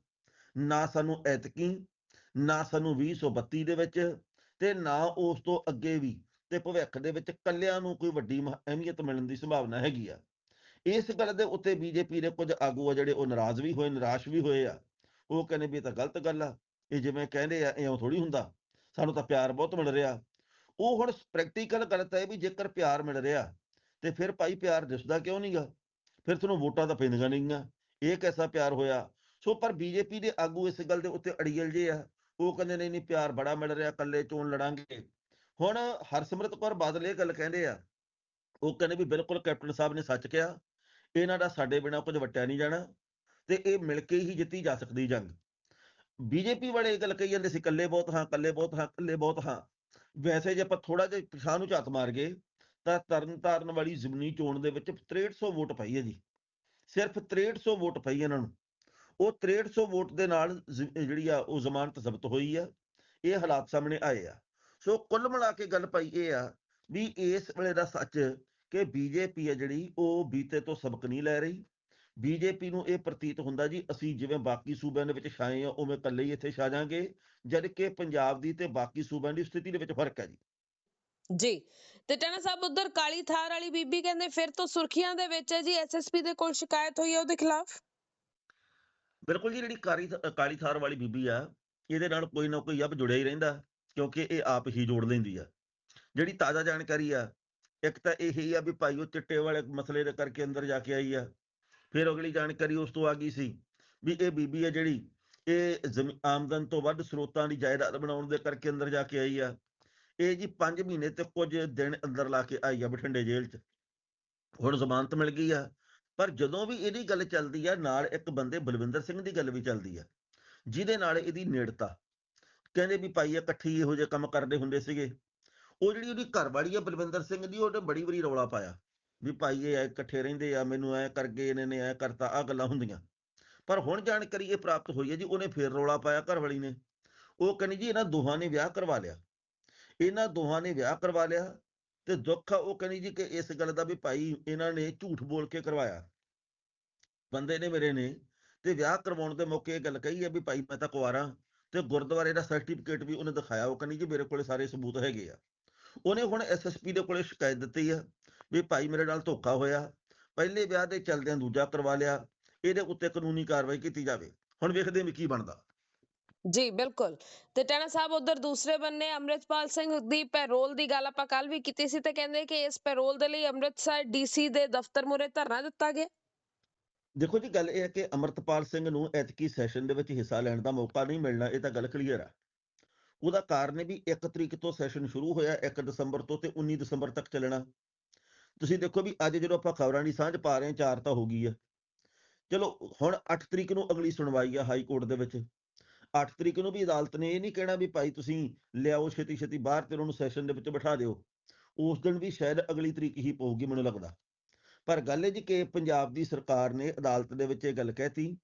ਨਾ ਸਾਨੂੰ ਐਤਕੀ, ਨਾ ਸਾਨੂੰ 2032 ਦੇ ਵਿੱਚ, ਤੇ ਨਾ ਉਸ ਤੋਂ ਅੱਗੇ ਵੀ, ਤੇ ਭਵਿੱਖ ਦੇ ਵਿੱਚ ਕੱਲਿਆਂ ਨੂੰ ਕੋਈ ਵੱਡੀ ਮ- ਅਹਿਮੀਅਤ ਮਿਲਣ ਦੀ ਸੰਭਾਵਨਾ ਹੈਗੀ ਆ। ਇਸ ਗੱਲ ਦੇ ਉੱਤੇ ਬੀਜੇਪੀ ਦੇ ਕੁਝ ਆਗੂ ਆ ਜਿਹੜੇ ਉਹ ਨਾਰਾਜ਼ ਵੀ ਹੋਏ, ਨਿਰਾਸ਼ ਵੀ ਹੋਏ ਆ। ਉਹ ਕਹਿੰਦੇ ਵੀ ਇਹ ਤਾਂ ਗਲਤ ਗੱਲ ਆ। ਇਹ ਜਿਵੇਂ ਕਹਿੰਦੇ ਆ ਇਉਂ ਥੋੜੀ ਹੁੰਦਾ, ਸਾਨੂੰ ਤਾਂ ਪਿਆਰ ਬਹੁਤ ਮਿਲ ਰਿਹਾ। ਉਹ ਹੁਣ ਪ੍ਰੈਕਟੀਕਲ ਗਲਤ ਹੈ ਵੀ ਜੇਕਰ ਪਿਆਰ ਮਿਲ ਰਿਹਾ, ਤੇ ਫਿਰ ਭਾਈ ਪਿਆਰ ਦਿਸਦਾ ਕਿਉਂ ਨਹੀਂਗਾ ਫਿਰ ਤੁਹਾਨੂੰ ਵੋਟਾਂ ਤਾਂ ਪੈਂਦੀਆਂ ਨਹੀਂਗਾ ਇਹ ਕਿਹਦਾ ਪਿਆਰ ਹੋਇਆ? ਸੋ ਪਰ ਬੀਜੇਪੀ ਦੇ ਆਗੂ ਇਸ ਗੱਲ ਦੇ ਉੱਤੇ ਅੜੀਅਲ ਜੇ ਆ। ਉਹ ਕਹਿੰਦੇ ਨਹੀਂ ਨਹੀਂ, ਪਿਆਰ ਬੜਾ ਮਿਲ ਰਿਹਾ, ਇਕੱਲੇ ਚੋਣ ਲੜਾਂਗੇ। ਹੁਣ ਹਰਸਿਮਰਤ ਕੌਰ ਬਾਦਲ ਇਹ ਗੱਲ ਕਹਿੰਦੇ ਆ। ਉਹ ਕਹਿੰਦੇ ਵੀ ਬਿਲਕੁਲ ਕੈਪਟਨ ਸਾਹਿਬ ਨੇ ਸੱਚ ਕਿਹਾ। ਇਹਨਾਂ ਦਾ ਸਾਡੇ ਬਿਨਾ ਕੁਝ ਵਟਿਆ ਨਹੀਂ ਜਾਣਾ, ਤੇ ਇਹ ਮਿਲ ਕੇ ਹੀ ਜਿੱਤੀ ਜਾ ਸਕਦੀ ਜੰਗ। ਬੀਜੇਪੀ ਵਾਲੇ ਇਹ ਗੱਲ ਕਹੀ ਜਾਂਦੇ ਸੀ, ਇਕੱਲੇ ਬਹੁਤ ਹਾਂ, ਇਕੱਲੇ ਬਹੁਤ ਹਾਂ, ਇਕੱਲੇ ਬਹੁਤ ਹਾਂ। ਵੈਸੇ ਜੇ ਆਪਾਂ ਥੋੜਾ ਜਿਹਾ ਪਿਛਾਂ ਨੂੰ ਝਾਤ ਮਾਰ ਗਏ, ਤਾਂ ਤਰਨ ਤਾਰਨ ਵਾਲੀ ਜ਼ਮਨੀ ਚੋਣ ਦੇ ਵਿੱਚ 6300 ਵੋਟ ਪਈ ਹੈ ਜੀ। ਸਿਰਫ 6300 ਵੋਟ ਪਈ ਇਹਨਾਂ ਨੂੰ। ਉਹ 6300 ਵੋਟ ਦੇ ਨਾਲ ਜ਼- ਜਿਹੜੀ ਆ, ਉਹ ਜ਼ਮਾਨਤ ਜ਼ਬਤ ਹੋਈ ਆ। ਇਹ ਹਾਲਾਤ ਸਾਹਮਣੇ ਆਏ ਆ। ਸੋ ਕੁੱਲ ਮਿਲਾ ਕੇ ਗੱਲ ਪਈ ਇਹ ਆ ਵੀ ਇਸ ਵੇਲੇ ਦਾ ਸੱਚ ਕਿ ਬੀਜੇਪੀ ਆ ਜਿਹੜੀ, ਉਹ ਬੀਤੇ ਤੋਂ ਸਬਕ ਨਹੀਂ ਲੈ ਰਹੀ। ਬੀਜੇਪੀ ਨੂੰ ਇਹ ਪ੍ਰਤੀਤ ਹੁੰਦਾ ਜੀ ਅਸੀਂ ਜਿਵੇਂ ਬਾਕੀ ਸੂਬਿਆਂ ਦੇ ਵਿੱਚ ਛਾਏ ਆ ਉਵੇਂ ਇਕੱਲੇ ਹੀ ਇੱਥੇ ਛਾ ਜਾਾਂਗੇ ਜਦ ਕਿ ਪੰਜਾਬ ਦੀ ਤੇ ਬਾਕੀ ਸੂਬਿਆਂ ਦੀ ਸਥਿਤੀ ਦੇ ਵਿੱਚ ਫ਼ਰਕ ਹੈ ਜੀ। ਜੀ ਤੇ ਟਣਾ ਸਾਹਿਬ ਉਧਰ ਕਾਲੀ ਥਾਰ ਵਾਲੀ ਬੀਬੀ ਕਹਿੰਦੇ ਫਿਰ ਤੋਂ ਸੁਰਖੀਆਂ ਦੇ ਵਿੱਚ ਹੈ ਜੀ ਐਸਐਸਪੀ ਦੇ ਕੋਲ ਸ਼ਿਕਾਇਤ ਹੋਈ ਹੈ ਉਹਦੇ ਖਿਲਾਫ? ਬਿਲਕੁਲ ਜੀ ਜਿਹੜੀ ਕਾਲੀ ਕਾਲੀ ਥਾਰ ਵਾਲੀ ਬੀਬੀ ਆ ਇਹਦੇ ਨਾਲ ਕੋਈ ਨਾ ਕੋਈ ਅਬ ਜੁੜਿਆ ਹੀ ਰਹਿੰਦਾ ਕਿਉਂਕਿ ਇਹ ਆਪ ਹੀ ਜੋੜ ਲੈਂਦੀ ਆ। ਜਿਹੜੀ ਤਾਜ਼ਾ ਜਾਣਕਾਰੀ ਆ ਇੱਕ ਤਾਂ ਇਹ ਹੀ ਆ ਵੀ ਭਾਈ ਉਹ ਚਿੱਟੇ ਵਾਲੇ ਮਸਲੇ ਦੇ ਕਰਕੇ ਅੰਦਰ ਜਾ ਕੇ ਆਈ ਆ। ਫਿਰ ਅਗਲੀ ਜਾਣਕਾਰੀ ਉਸ ਤੋਂ ਆ ਗਈ ਸੀ ਵੀ ਇਹ ਬੀਬੀ ਹੈ ਜਿਹੜੀ ਇਹ ਜ਼ਮੀ- ਆਮਦਨ ਤੋਂ ਵੱਧ ਸਰੋਤਾਂ ਦੀ ਜਾਇਦਾਦ ਬਣਾਉਣ ਦੇ ਕਰਕੇ ਅੰਦਰ ਜਾ ਕੇ ਆਈ ਆ। ਇਹ ਜੀ 5 ਮਹੀਨੇ ਤੇ ਕੁਝ ਦਿਨ ਅੰਦਰ ਲਾ ਕੇ ਆਈ ਆ ਬਠਿੰਡੇ ਜੇਲ੍ਹ 'ਚ। ਹੁਣ ਜ਼ਮਾਨਤ ਮਿਲ ਗਈ ਆ। ਪਰ ਜਦੋਂ ਵੀ ਇਹਦੀ ਗੱਲ ਚੱਲਦੀ ਆ, ਨਾਲ ਇੱਕ ਬੰਦੇ ਬਲਵਿੰਦਰ ਸਿੰਘ ਦੀ ਗੱਲ ਵੀ ਚੱਲਦੀ ਆ, ਜਿਹਦੇ ਨਾਲ ਇਹਦੀ ਨੇੜਤਾ। ਕਹਿੰਦੇ ਵੀ ਭਾਈ ਇਹ ਇਕੱਠੀ ਇਹੋ ਜਿਹੇ ਕੰਮ ਕਰਦੇ ਹੁੰਦੇ ਸੀਗੇ। ਉਹ ਜਿਹੜੀ ਉਹਦੀ ਘਰਵਾਲੀ ਆ ਬਲਵਿੰਦਰ ਸਿੰਘ ਦੀ, ਉਹਨੇ ਬੜੀ ਵਾਰੀ ਰੌਲਾ ਪਾਇਆ। ਵੀ ਭਾਈ ਇਹ ਐ ਇਕੱਠੇ ਰਹਿੰਦੇ ਆ, ਮੈਨੂੰ ਐ ਕਰਕੇ ਇਹਨਾਂ ਨੇ ਐ ਕਰਤਾ ਆ ਗੱਲਾਂ ਹੁੰਦੀਆਂ। ਪਰ ਹੁਣ ਜਾਣਕਾਰੀ ਇਹ ਪ੍ਰਾਪਤ ਹੋਈ ਹੈ ਜੀ, ਉਹਨੇ ਫੇਰ ਰੌਲਾ ਪਾਇਆ ਘਰਵਾਲੀ ਨੇ। ਉਹ ਕਹਿੰਦੀ ਜੀ ਇਹਨਾਂ ਦੋਹਾਂ ਨੇ ਵਿਆਹ ਕਰਵਾ ਲਿਆ। ਇਹਨਾਂ ਦੋਹਾਂ ਨੇ ਵਿਆਹ ਕਰਵਾ ਲਿਆ ਤੇ ਦੁੱਖ ਆ, ਉਹ ਕਹਿੰਦੀ ਜੀ ਕਿ ਇਸ ਗੱਲ ਦਾ ਵੀ ਭਾਈ ਇਹਨਾਂ ਨੇ ਝੂਠ ਬੋਲ ਕੇ ਕਰਵਾਇਆ। ਬੰਦੇ ਨੇ ਮੇਰੇ ਨੇ ਤੇ ਵਿਆਹ ਕਰਵਾਉਣ ਦੇ ਮੌਕੇ ਇਹ ਗੱਲ ਕਹੀ ਹੈ ਵੀ ਭਾਈ ਮੈਂ ਤਾਂ ਕੁਆਰਾ ਤੇ ਗੁਰਦੁਆਰੇ ਦਾ ਸਰਟੀਫਿਕੇਟ ਵੀ ਉਹਨੇ ਦਿਖਾਇਆ। ਉਹ ਕਹਿੰਦੀ ਜੀ ਮੇਰੇ ਕੋਲੇ ਸਾਰੇ ਸਬੂਤ ਹੈਗੇ ਆ। ਉਹਨੇ ਹੁਣ ਐਸਐਸਪੀ ਦੇ ਕੋਲੇ ਸ਼ਿਕਾਇਤ ਦਿੱਤੀ ਆ। ਵੀ ਭਾਈ ਮੇਰੇ ਨਾਲ ਧੋਖਾ ਹੋਇਆ। ਪਹਿਲੇ ਵਿਆਹ ਦੇ ਚਲਦਿਆਂ ਦੂਜਾ ਕਰਵਾ ਲਿਆ। ਇਹਦੇ ਉੱਤੇ ਕਾਨੂੰਨੀ ਕਾਰਵਾਈ ਕੀਤੀ ਜਾਵੇ। ਹੁਣ ਵੇਖਦੇ ਹਾਂ ਕੀ ਬਣਦਾ। ਜੀ ਬਿਲਕੁਲ। ਤੇ ਟੈਣਾ ਸਾਹਿਬ ਉਧਰ ਦੂਸਰੇ ਬੰਨੇ ਅੰਮ੍ਰਿਤਪਾਲ ਸਿੰਘ ਦੀ ਪੈਰੋਲ ਦੀ ਗੱਲ ਆਪਾਂ ਕੱਲ ਵੀ ਕੀਤੀ ਸੀ ਤੇ ਕਹਿੰਦੇ ਕਿ ਇਸ ਪੈਰੋਲ ਦੇ ਲਈ ਅੰਮ੍ਰਿਤਸਰ ਡੀਸੀ ਦੇ ਦਫ਼ਤਰ ਮੂਹਰੇ ਧਰਨਾ ਦਿੱਤਾ ਗਿਆ। ਦੇਖੋ ਜੀ ਗੱਲ ਇਹ ਹੈ ਕਿ ਅਮਰਤਪਾਲ ਸਿੰਘ ਨੂੰ ਐਤਕੀ ਸੈਸ਼ਨ ਦੇ ਵਿੱਚ ਹਿੱਸਾ ਲੈਣ ਦਾ ਮੌਕਾ ਨਹੀਂ ਮਿਲਣਾ ਇਹ ਤਾਂ ਗੱਲ ਕਲੀਅਰ ਆ। ਉਹਦਾ ਕਾਰਨ ਵੀ 1 ਤਰੀਕ ਤੋਂ ਸੈਸ਼ਨ ਸ਼ੁਰੂ ਹੋਇਆ 1 ਦਸੰਬਰ ਤੋਂ ਤੇ 19 ਦਸੰਬਰ ਤੱਕ ਚੱਲਣਾ। ਤੁਸੀਂ ਦੇਖੋ ਵੀ ਅੱਜ ਜਦੋਂ ਆਪਾਂ ਖਬਰਾਂ ਦੀ ਸਾਂਝ ਪਾ ਰਹੇ ਹਾਂ, ਚਾਰ ਤਾਂ ਹੋ ਗਈ ਆ। ਚਲੋ, ਹੁਣ 8 ਤਰੀਕ ਨੂੰ ਅਗਲੀ ਸੁਣਵਾਈ ਆ ਹਾਈ ਕੋਰਟ ਦੇ ਵਿੱਚ। 8 ਤਰੀਕ ਨੂੰ ਵੀ ਅਦਾਲਤ ਨੇ ਇਹ ਨਹੀਂ ਕਹਿਣਾ ਵੀ ਭਾਈ ਤੁਸੀਂ ਲਿਆਓ ਛੇਤੀ ਛੇਤੀ ਬਾਹਰ ਤੇ ਉਹਨੂੰ ਸੈਸ਼ਨ ਦੇ ਵਿੱਚ ਬਿਠਾ ਦਿਓ। ਉਸ ਦਿਨ ਵੀ ਸ਼ਾਇਦ ਅਗਲੀ ਤਰੀਕ ਹੀ ਪਊਗੀ ਮੈਨੂੰ ਲੱਗਦਾ। ਪਰ ਗੱਲ ਇਹ ਜੀ ਕਿ ਪੰਜਾਬ ਦੀ ਸਰਕਾਰ ਨੇ ਅਦਾਲਤ ਦੇ ਵਿੱਚ ਇਹ ਗੱਲ ਕਹਿਤੀ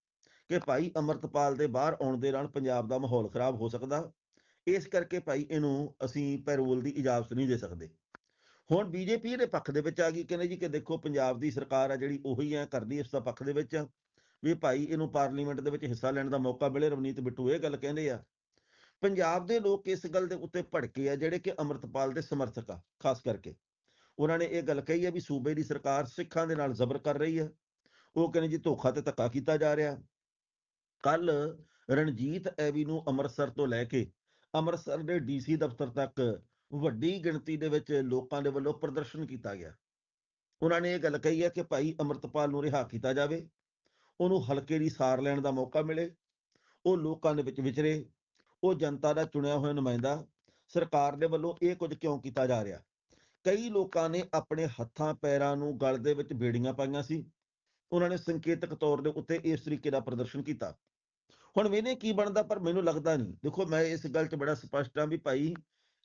ਕਿ ਭਾਈ ਅਮਰਤਪਾਲ ਦੇ ਬਾਹਰ ਆਉਣ ਦੇ ਨਾਲ ਪੰਜਾਬ ਦਾ ਮਾਹੌਲ ਖਰਾਬ ਹੋ ਸਕਦਾ। ਇਸ ਕਰਕੇ ਭਾਈ ਇਹਨੂੰ ਅਸੀਂ ਪੈਰੋਲ ਦੀ ਇਜਾਜ਼ਤ ਨਹੀਂ ਦੇ ਸਕਦੇ। ਹੁਣ ਬੀਜੇਪੀ ਇਹਦੇ ਪੱਖ ਦੇ ਵਿੱਚ ਆ ਗਈ, ਕਹਿੰਦੇ ਜੀ ਕਿ ਦੇਖੋ ਪੰਜਾਬ ਦੀ ਸਰਕਾਰ ਆ ਜਿਹੜੀ ਉਹੀ ਹੈ ਕਰਦੀ ਇਸ ਦਾ ਪੱਖ ਦੇ ਵਿੱਚ, ਵੀ ਭਾਈ ਇਹਨੂੰ ਪਾਰਲੀਮੈਂਟ ਦੇ ਵਿੱਚ ਹਿੱਸਾ ਲੈਣ ਦਾ ਮੌਕਾ ਮਿਲੇ, ਰਵਨੀਤ ਬਿੱਟੂ ਇਹ ਗੱਲ ਕਹਿੰਦੇ ਆ। ਪੰਜਾਬ ਦੇ ਲੋਕ ਇਸ ਗੱਲ ਦੇ ਉੱਤੇ ਭੜਕੇ ਆ ਜਿਹੜੇ ਕਿ ਅਮਰਤਪਾਲ ਦੇ ਸਮਰਥਕ ਆ, ਖਾਸ ਕਰਕੇ। ਉਹਨਾਂ ਨੇ ਇਹ ਗੱਲ ਕਹੀ ਹੈ ਵੀ ਸੂਬੇ ਦੀ ਸਰਕਾਰ ਸਿੱਖਾਂ ਦੇ ਨਾਲ ਜ਼ਬਰ ਕਰ ਰਹੀ ਹੈ ਉਹ ਕਹਿੰਦੇ ਜੀ ਧੋਖਾ ਤੇ ਧੱਕਾ ਕੀਤਾ ਜਾ ਰਿਹਾ। ਕੱਲ ਰਣਜੀਤ ਐਵੀ ਨੂੰ ਅੰਮ੍ਰਿਤਸਰ ਤੋਂ ਲੈ ਕੇ ਅੰਮ੍ਰਿਤਸਰ ਦੇ ਡੀਸੀ ਦਫ਼ਤਰ ਤੱਕ ਵੱਡੀ ਗਿਣਤੀ ਦੇ ਵਿੱਚ ਲੋਕਾਂ ਦੇ ਵੱਲੋਂ ਪ੍ਰਦਰਸ਼ਨ ਕੀਤਾ ਗਿਆ। ਉਹਨਾਂ ਨੇ ਇਹ ਗੱਲ ਕਹੀ ਹੈ ਕਿ ਭਾਈ ਅਮਰਤਪਾਲ ਨੂੰ ਰਿਹਾ ਕੀਤਾ ਜਾਵੇ, ਉਹਨੂੰ ਹਲਕੇ ਦੀ ਸਾਰ ਲੈਣ ਦਾ ਮੌਕਾ ਮਿਲੇ, ਉਹ ਲੋਕਾਂ ਦੇ ਵਿੱਚ ਵਿਚਰੇ, ਉਹ ਜਨਤਾ ਦਾ ਚੁਣਿਆ ਹੋਇਆ ਨੁਮਾਇੰਦਾ, ਸਰਕਾਰ ਦੇ ਵੱਲੋਂ ਇਹ ਕੁਝ ਕਿਉਂ ਕੀਤਾ ਜਾ ਰਿਹਾ? ਕਈ ਲੋਕਾਂ ਨੇ ਆਪਣੇ ਹੱਥਾਂ ਪੈਰਾਂ ਨੂੰ ਗਲ ਦੇ ਵਿੱਚ ਬੇੜੀਆਂ ਪਾਈਆਂ ਸੀ। ਉਹਨਾਂ ਨੇ ਸੰਕੇਤਕ ਤੌਰ ਦੇ ਉੱਤੇ ਇਸ ਤਰੀਕੇ ਦਾ ਪ੍ਰਦਰਸ਼ਨ ਕੀਤਾ। ਹੁਣ ਵੇਨੇ ਕੀ ਬਣਦਾ ਪਰ ਮੈਨੂੰ ਲੱਗਦਾ ਨਹੀਂ। ਦੇਖੋ ਮੈਂ ਇਸ ਗੱਲ 'ਚ ਬੜਾ ਸਪਸ਼ਟ ਹਾਂ ਵੀ ਭਾਈ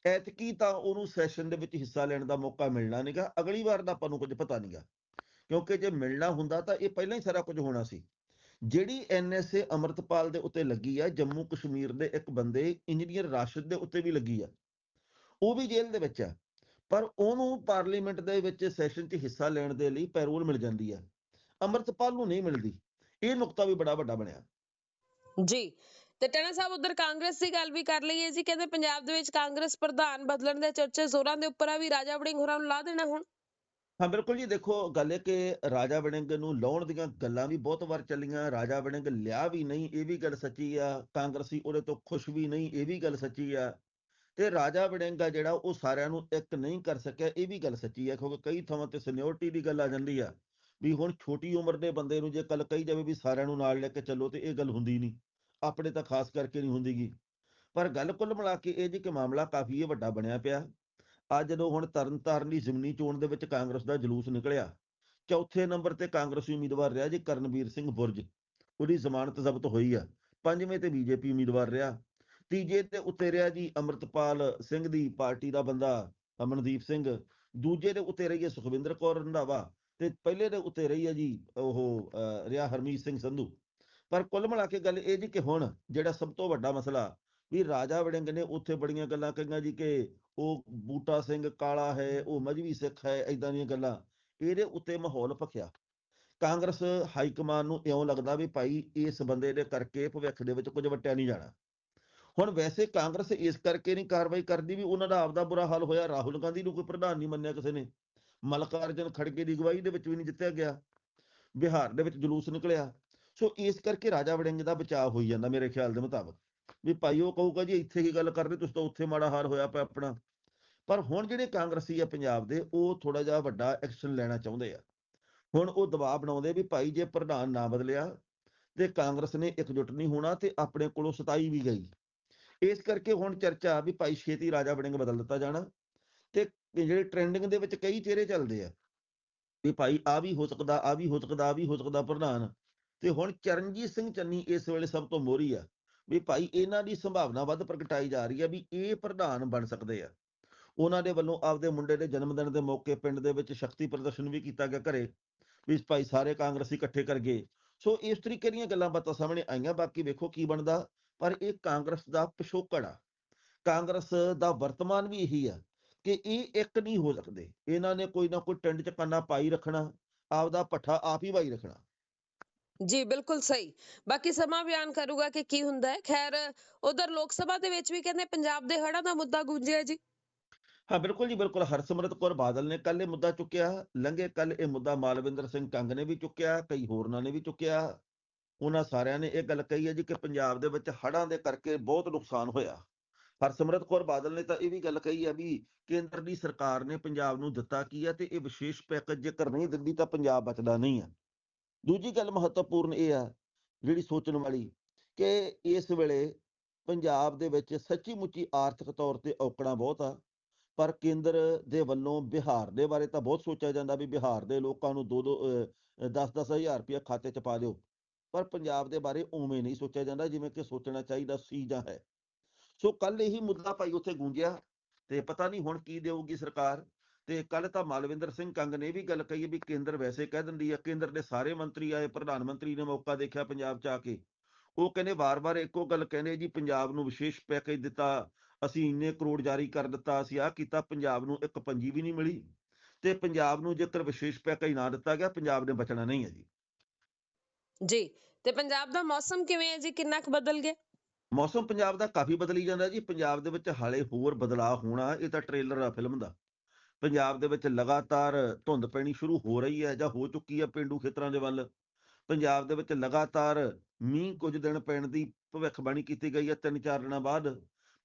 ਐਤਕੀ ਤਾਂ ਉਹਨੂੰ ਸੈਸ਼ਨ ਦੇ ਵਿੱਚ ਹਿੱਸਾ ਲੈਣ ਦਾ ਮੌਕਾ ਮਿਲਣਾ ਨਹੀਂਗਾ ਅਗਲੀ ਵਾਰ ਦਾ ਆਪਾਂ ਨੂੰ ਕੁਝ ਪਤਾ ਨਹੀਂਗਾ ਕਿਉਂਕਿ ਜੇ ਮਿਲਣਾ ਹੁੰਦਾ ਤਾਂ ਇਹ ਪਹਿਲਾਂ ਹੀ ਸਾਰਾ ਕੁਝ ਹੋਣਾ ਸੀ। ਜਿਹੜੀ ਐਨਐਸਏ ਅਮਰਤਪਾਲ ਦੇ ਉੱਤੇ ਲੱਗੀ ਆ, ਜੰਮੂ ਕਸ਼ਮੀਰ ਦੇ ਇੱਕ ਬੰਦੇ, ਇੰਜੀਨੀਅਰ ਰਾਸ਼ਦ ਦੇ ਉੱਤੇ ਵੀ ਲੱਗੀ ਆ। ਉਹ ਵੀ ਜੇਲ੍ਹ ਦੇ ਵਿੱਚ ਆ। ਪਰ ਉਹਨੂੰ ਪਾਰਲੀਮੈਂਟ ਦੇ ਵਿੱਚ ਸੈਸ਼ਨ 'ਚ ਹਿੱਸਾ ਲੈਣ ਦੇ ਲਈ ਪੈਰੋਲ ਮਿਲ ਜਾਂਦੀ ਆ। ਅਮਰਤਪਾਲ ਨੂੰ ਨਹੀਂ ਮਿਲਦੀ। ਇਹ ਨੁਕਤਾ ਵੀ ਬੜਾ ਵੱਡਾ ਬਣਿਆ। ਜੀ। ਤੇ ਟੈਣਾ ਸਾਹਿਬ, ਉਧਰ ਕਾਂਗਰਸ ਦੀ ਗੱਲ ਵੀ ਕਰ ਲਈਏ ਜੀ, ਕਹਿੰਦੇ ਪੰਜਾਬ ਦੇ ਵਿੱਚ ਕਾਂਗਰਸ ਪ੍ਰਧਾਨ ਬਦਲਣ ਦੇ ਚਰਚੇ ਜ਼ੋਰਾਂ ਦੇ ਉੱਪਰ ਆ, ਵੀ ਰਾਜਾ ਵੜਿੰਗ ਹੋਰਾਂ ਨੂੰ ਲਾ ਦੇਣਾ ਹੁਣ। ਹਾਂ, ਬਿਲਕੁਲ ਜੀ, ਦੇਖੋ ਗੱਲ ਇਹ ਕਿ ਰਾਜਾ ਵੜਿੰਗ ਨੂੰ ਲਾਉਣ ਦੀਆਂ ਗੱਲਾਂ ਵੀ ਬਹੁਤ ਵਾਰ ਚੱਲੀਆਂ, ਰਾਜਾ ਵੜਿੰਗ ਲਿਆ ਵੀ ਨਹੀਂ, ਇਹ ਵੀ ਗੱਲ ਸੱਚੀ ਆ, ਕਾਂਗਰਸੀ ਉਹਦੇ ਤੋਂ ਖੁਸ਼ ਵੀ ਨਹੀਂ, ਇਹ ਵੀ ਗੱਲ ਸੱਚੀ ਆ। ਤੇ ਰਾਜਾ ਵੜਿੰਗ ਆ ਜਿਹੜਾ, ਉਹ ਸਾਰਿਆਂ ਨੂੰ ਇੱਕ ਨਹੀਂ ਕਰ ਸਕਿਆ, ਇਹ ਵੀ ਗੱਲ ਸੱਚੀ ਆ, ਕਿਉਂਕਿ ਕਈ ਥਾਵਾਂ ਤੇ ਸੀਨੀਅਰਟੀ ਦੀ ਗੱਲ ਆ ਜਾਂਦੀ ਆ, ਵੀ ਹੁਣ ਛੋਟੀ ਉਮਰ ਦੇ ਬੰਦੇ ਨੂੰ ਜੇ ਕੱਲ ਕਹੀ ਜਾਵੇ ਵੀ ਸਾਰਿਆਂ ਨੂੰ ਨਾਲ ਲੈ ਕੇ ਚੱਲੋ, ਤੇ ਇਹ ਗੱਲ ਹੁੰਦੀ ਨਹੀਂ। ਆਪਣੇ ਤਾਂ ਖਾਸ ਕਰਕੇ ਨਹੀਂ ਹੁੰਦੀਗੀ। ਪਰ ਗੱਲ ਕੁੱਲ ਮਿਲਾ ਕੇ ਇਹ ਜੀ ਕਿ ਮਾਮਲਾ ਕਾਫੀ ਇਹ ਵੱਡਾ ਬਣਿਆ ਪਿਆ। ਅੱਜ ਜਦੋਂ ਹੁਣ ਤਰਨਤਾਰਨ ਦੀ ਜ਼ਿਮਨੀ ਚੋਣ ਦੇ ਵਿੱਚ ਕਾਂਗਰਸ ਦਾ ਜਲੂਸ ਨਿਕਲਿਆ, ਚੌਥੇ ਨੰਬਰ ਤੇ ਕਾਂਗਰਸੀ ਉਮੀਦਵਾਰ ਰਿਹਾ ਜੀ ਕਰਨਵੀਰ ਸਿੰਘ ਬੁਰਜ। ਉਹਦੀ ਜ਼ਮਾਨਤ ਜ਼ਬਤ ਹੋਈ ਆ। ਪੰਜਵੇਂ ਤੇ ਬੀਜੇਪੀ ਉਮੀਦਵਾਰ ਰਿਹਾ। ਤੀਜੇ ਤੇ ਉੱਤੇ ਰਿਹਾ ਜੀ ਅਮਰਤਪਾਲ ਸਿੰਘ ਦੀ ਪਾਰਟੀ ਦਾ ਬੰਦਾ ਅਮਨਦੀਪ ਸਿੰਘ। ਦੂਜੇ ਦੇ ਉੱਤੇ ਰਹੀ ਹੈ ਸੁਖਵਿੰਦਰ ਕੌਰ ਰੰਧਾਵਾ। ਤੇ ਪਹਿਲੇ ਦੇ ਉੱਤੇ ਰਹੀ ਹੈ ਜੀ ਉਹ ਰਿਹਾ ਹਰਮੀਤ ਸਿੰਘ ਸੰਧੂ। ਪਰ ਕੁੱਲ ਮਿਲਾ ਕੇ ਗੱਲ ਇਹ ਜੀ ਕਿ ਹੁਣ ਜਿਹੜਾ ਸਭ ਤੋਂ ਵੱਡਾ ਮਸਲਾ ਵੀ ਰਾਜਾ ਵੜਿੰਗ ਨੇ ਉੱਥੇ ਬੜੀਆਂ ਗੱਲਾਂ ਕਹੀਆਂ ਜੀ ਕਿ ਉਹ ਬੂਟਾ ਸਿੰਘ ਕਾਲਾ ਹੈ, ਉਹ ਮਜਬੀ ਸਿੱਖ ਹੈ ਐਦਾਂ ਦੀਆਂ ਗੱਲਾਂ। ਇਹਦੇ ਉੱਤੇ ਮਾਹੌਲ ਭਖਿਆ। ਕਾਂਗਰਸ ਹਾਈ ਕਮਾਨ ਨੂੰ ਇਉਂ ਲੱਗਦਾ ਵੀ ਭਾਈ ਇਸ ਬੰਦੇ ਦੇ ਕਰਕੇ ਭਵਿੱਖ ਦੇ ਵਿੱਚ ਕੁਝ ਵਟਿਆ ਨਹੀਂ ਜਾਣਾ। ਹੁਣ ਵੈਸੇ ਕਾਂਗਰਸ ਇਸ ਕਰਕੇ ਨਹੀਂ ਕਾਰਵਾਈ ਕਰਦੀ ਵੀ ਉਹਨਾਂ ਦਾ ਆਪਦਾ ਬੁਰਾ ਹਾਲ ਹੋਇਆ। ਰਾਹੁਲ ਗਾਂਧੀ ਨੂੰ ਕੋਈ ਪ੍ਰਧਾਨ ਨਹੀਂ ਮੰਨਿਆ ਕਿਸੇ ਨੇ। ਮਲਕਾਰਜਨ ਖੜਗੇ ਦੀ ਅਗਵਾਈ ਦੇ ਵਿੱਚ ਵੀ ਨਹੀਂ ਜਿੱਤਿਆ ਗਿਆ। ਬਿਹਾਰ ਦੇ ਵਿੱਚ ਜਲੂਸ ਨਿਕਲਿਆ। ਸੋ ਇਸ ਕਰਕੇ ਰਾਜਾ ਵੜਿੰਗ ਦਾ ਬਚਾਅ ਹੋਈ ਜਾਂਦਾ ਮੇਰੇ ਖਿਆਲ ਦੇ ਮੁਤਾਬਕ। ਵੀ ਭਾਈ ਉਹ ਕਹੂਗਾ ਜੀ ਇੱਥੇ ਕੀ ਗੱਲ ਕਰ ਰਹੇ ਤੁਸੀਂ ਤਾਂ ਉੱਥੇ ਮਾੜਾ ਹਾਲ ਹੋਇਆ ਪਿਆ ਆਪਣਾ। ਪਰ ਹੁਣ ਜਿਹੜੇ ਕਾਂਗਰਸੀ ਆ ਪੰਜਾਬ ਦੇ, ਉਹ ਥੋੜਾ ਜਿਹਾ ਵੱਡਾ ਐਕਸ਼ਨ ਲੈਣਾ ਚਾਹੁੰਦੇ ਆ। ਹੁਣ ਉਹ ਦਬਾਅ ਬਣਾਉਂਦੇ ਵੀ ਭਾਈ ਜੇ ਪ੍ਰਧਾਨ ਨਾ ਬਦਲਿਆ, ਤੇ ਕਾਂਗਰਸ ਨੇ ਇਕਜੁੱਟ ਨਹੀਂ ਹੋਣਾ ਤੇ ਆਪਣੇ ਕੋਲੋਂ 27 ਵੀ ਗਈ। ਇਸ ਕਰਕੇ ਹੁਣ ਚਰਚਾ ਵੀ ਭਾਈ ਛੇਤੀ ਰਾਜਾ ਵੜਿੰਗ ਬਦਲ ਦਿੱਤਾ ਜਾਣਾ। ਤੇ ਜਿਹੜੇ ਟ੍ਰੈਂਡਿੰਗ ਦੇ ਵਿੱਚ ਕਈ ਚਿਹਰੇ ਚੱਲਦੇ ਆ, ਵੀ ਭਾਈ ਆ ਵੀ ਹੋ ਸਕਦਾ, ਆ ਵੀ ਹੋ ਸਕਦਾ, ਆ ਵੀ ਹੋ ਸਕਦਾ ਪ੍ਰਧਾਨ। ਤੇ ਹੁਣ ਚਰਨਜੀਤ ਸਿੰਘ ਚੰਨੀ ਇਸ ਵੇਲੇ ਸਭ ਤੋਂ ਮੋਹਰੀ ਆ ਵੀ ਭਾਈ ਇਹਨਾਂ ਦੀ ਸੰਭਾਵਨਾ ਵੱਧ ਪ੍ਰਗਟਾਈ ਜਾ ਰਹੀ ਹੈ ਵੀ ਇਹ ਪ੍ਰਧਾਨ ਬਣ ਸਕਦੇ ਆ। ਉਹਨਾਂ ਦੇ ਵੱਲੋਂ ਆਪਦੇ ਮੁੰਡੇ ਦੇ ਜਨਮ ਦਿਨ ਦੇ ਮੌਕੇ ਪਿੰਡ ਦੇ ਵਿੱਚ ਸ਼ਕਤੀ ਪ੍ਰਦਰਸ਼ਨ ਵੀ ਕੀਤਾ ਗਿਆ ਘਰੇ, ਵੀ ਭਾਈ ਸਾਰੇ ਕਾਂਗਰਸੀ ਇਕੱਠੇ ਕਰ ਗਏ। ਸੋ ਇਸ ਤਰੀਕੇ ਦੀਆਂ ਗੱਲਾਂ ਬਾਤਾਂ ਸਾਹਮਣੇ ਆਈਆਂ, ਬਾਕੀ ਵੇਖੋ ਕੀ ਬਣਦਾ, ਪਰ ਇਹ ਕਾਂਗਰਸ ਦਾ ਪਿਛੋਕੜ ਆ। ਕਾਂਗਰਸ ਦਾ ਵਰਤਮਾਨ ਵੀ ਇਹੀ ਆ ਕਿ ਇਹ ਇੱਕ ਨਹੀਂ ਹੋ ਸਕਦੇ। ਇਹਨਾਂ ਨੇ ਕੋਈ ਨਾ ਕੋਈ ਟਿੰਡ ਚ ਕੰਨਾ ਪਾਈ ਰੱਖਣਾ, ਆਪਦਾ ਪੱਠਾ ਆਪ ਹੀ ਵਾਈ ਰੱਖਣਾ। ਜੀ, ਬਿਲਕੁਲ ਸਹੀ। ਬਾਕੀ ਸਮਾਂ ਬਿਆਨ ਕਰੂਗਾ ਕਿ ਕੀ ਹੁੰਦਾ ਹੈ। ਖੈਰ, ਉਧਰ ਲੋਕ ਸਭਾ ਦੇ ਵਿੱਚ ਵੀ ਕਹਿੰਦੇ ਪੰਜਾਬ ਦੇ ਹੜ੍ਹਾਂ ਦਾ ਮੁੱਦਾ ਗੂੰਜਿਆ ਜੀ। ਹਾਂ, ਬਿਲਕੁਲ ਜੀ, ਬਿਲਕੁਲ। ਹਰਸਿਮਰਤ ਕੌਰ ਬਾਦਲ ਨੇ ਕੱਲ ਇਹ ਮੁੱਦਾ ਚੁੱਕਿਆ। ਲੰਘੇ ਕੱਲ ਇਹ ਮੁੱਦਾ ਮਾਲਵਿੰਦਰ ਸਿੰਘ ਕੰਗ ਨੇ ਵੀ ਚੁੱਕਿਆ, ਕਈ ਹੋਰਨਾਂ ਨੇ ਵੀ ਚੁੱਕਿਆ। ਉਹਨਾਂ ਸਾਰਿਆਂ ਨੇ ਇਹ ਗੱਲ ਕਹੀ ਹੈ ਜੀ ਕਿ ਪੰਜਾਬ ਦੇ ਵਿੱਚ ਹੜ੍ਹਾਂ ਦੇ ਕਰਕੇ ਬਹੁਤ ਨੁਕਸਾਨ ਹੋਇਆ। ਹਰਸਿਮਰਤ ਕੌਰ ਬਾਦਲ ਨੇ ਤਾਂ ਇਹ ਵੀ ਗੱਲ ਕਹੀ ਹੈ ਵੀ ਕੇਂਦਰ ਦੀ ਸਰਕਾਰ ਨੇ ਪੰਜਾਬ ਨੂੰ ਦਿੱਤਾ ਕੀ ਹੈ ਤੇ ਇਹ ਵਿਸ਼ੇਸ਼ ਪੈਕੇਜ ਜੇਕਰ ਨਹੀਂ ਦਿੰਦੀ ਤਾਂ ਪੰਜਾਬ ਬਚਦਾ ਨਹੀਂ ਹੈ। ਦੂਜੀ ਗੱਲ ਮਹੱਤਵਪੂਰਨ ਇਹ ਆ, ਜਿਹੜੀ ਸੋਚਣ ਵਾਲੀ ਕਿ ਇਸ ਵੇਲੇ ਪੰਜਾਬ ਦੇ ਵਿੱਚ ਸੱਚੀ ਮੁੱਚੀ ਆਰਥਿਕ ਤੌਰ ਤੇ ਔਕੜਾਂ ਬਹੁਤ ਆ, ਪਰ ਕੇਂਦਰ ਦੇ ਵੱਲੋਂ ਬਿਹਾਰ ਦੇ ਬਾਰੇ ਤਾਂ ਬਹੁਤ ਸੋਚਿਆ ਜਾਂਦਾ ਵੀ ਬਿਹਾਰ ਦੇ ਲੋਕਾਂ ਨੂੰ 2-2 10-10 ਹਜ਼ਾਰ ਰੁਪਇਆ ਖਾਤੇ 'ਚ ਪਾ ਦਿਓ, ਪਰ ਪੰਜਾਬ ਦੇ ਬਾਰੇ ਉਵੇਂ ਨਹੀਂ ਸੋਚਿਆ ਜਾਂਦਾ ਜਿਵੇਂ ਕਿ ਸੋਚਣਾ ਚਾਹੀਦਾ ਸੀ ਜਾਂ ਹੈ। ਸੋ ਕੱਲ ਇਹੀ ਮੁੱਦਾ ਭਾਈ ਉੱਥੇ ਗੂੰਜਿਆ ਤੇ ਪਤਾ ਨਹੀਂ ਹੁਣ ਕੀ ਦੇਊਗੀ ਸਰਕਾਰ। ਤੇ ਕੱਲ ਤਾਂ ਮਾਲਵਿੰਦਰ ਸਿੰਘ ਕੰਗ ਨੇ ਵੀ ਗੱਲ ਕਹੀ ਹੈ ਵੀ ਕੇਂਦਰ ਵੈਸੇ ਕਹਿ ਦਿੰਦੀ ਹੈ ਕੇਂਦਰ ਦੇ ਸਾਰੇ ਮੰਤਰੀ ਆਏ ਪ੍ਰਧਾਨ ਮੰਤਰੀ ਨੇ ਮੌਕਾ ਦੇਖਿਆ ਪੰਜਾਬ 'ਚ ਆ ਕੇ। ਉਹ ਕਹਿੰਦੇ ਵਾਰ-ਵਾਰ ਇੱਕੋ ਗੱਲ ਕਹਿੰਦੇ ਜੀ ਪੰਜਾਬ ਨੂੰ ਵਿਸ਼ੇਸ਼ ਪੈਕੇਜ ਦਿੱਤਾ ਅਸੀਂ ਇੰਨੇ ਕਰੋੜ ਜਾਰੀ ਕਰ ਦਿੱਤਾ ਅਸੀਂ ਆਹ ਕੀਤਾ ਪੰਜਾਬ ਨੂੰ ਇੱਕ ਪੰਜੀ ਵੀ ਨਹੀਂ ਮਿਲੀ। ਤੇ ਪੰਜਾਬ ਨੂੰ ਜੇਕਰ ਵਿਸ਼ੇਸ਼ ਪੈਕੇਜ ਨਾ ਦਿੱਤਾ ਗਿਆ ਪੰਜਾਬ ਨੇ ਬਚਣਾ ਨਹੀਂ ਹੈ ਜੀ। ਜੀ ਤੇ ਪੰਜਾਬ ਦਾ ਮੌਸਮ ਕਿਵੇਂ ਹੈ ਜੀ? ਕਿੰਨਾ ਕੁ ਬਦਲ ਗਿਆ? ਮੌਸਮ ਪੰਜਾਬ ਦਾ ਕਾਫੀ ਬਦਲੀ ਜਾਂਦਾ ਜੀ। ਪੰਜਾਬ ਦੇ ਵਿੱਚ ਹਾਲੇ ਹੋਰ ਬਦਲਾਅ ਹੋਣਾ ਇਹ ਤਾਂ ਟ੍ਰੇਲਰ ਆ ਫਿਲਮ ਦਾ। ਪੰਜਾਬ ਦੇ ਵਿੱਚ ਲਗਾਤਾਰ ਧੁੰਦ ਪੈਣੀ ਸ਼ੁਰੂ ਹੋ ਰਹੀ ਹੈ ਜਾਂ ਹੋ ਚੁੱਕੀ ਹੈ ਪਿੰਡੂ ਖੇਤਰਾਂ ਦੇ ਵੱਲ। ਪੰਜਾਬ ਦੇ ਵਿੱਚ ਲਗਾਤਾਰ ਮੀਂਹ ਕੁਝ ਦਿਨ ਪੈਣ ਦੀ ਭਵਿੱਖਬਾਣੀ ਕੀਤੀ ਗਈ ਹੈ, ਤਿੰਨ ਚਾਰ ਦਿਨਾਂ ਬਾਅਦ।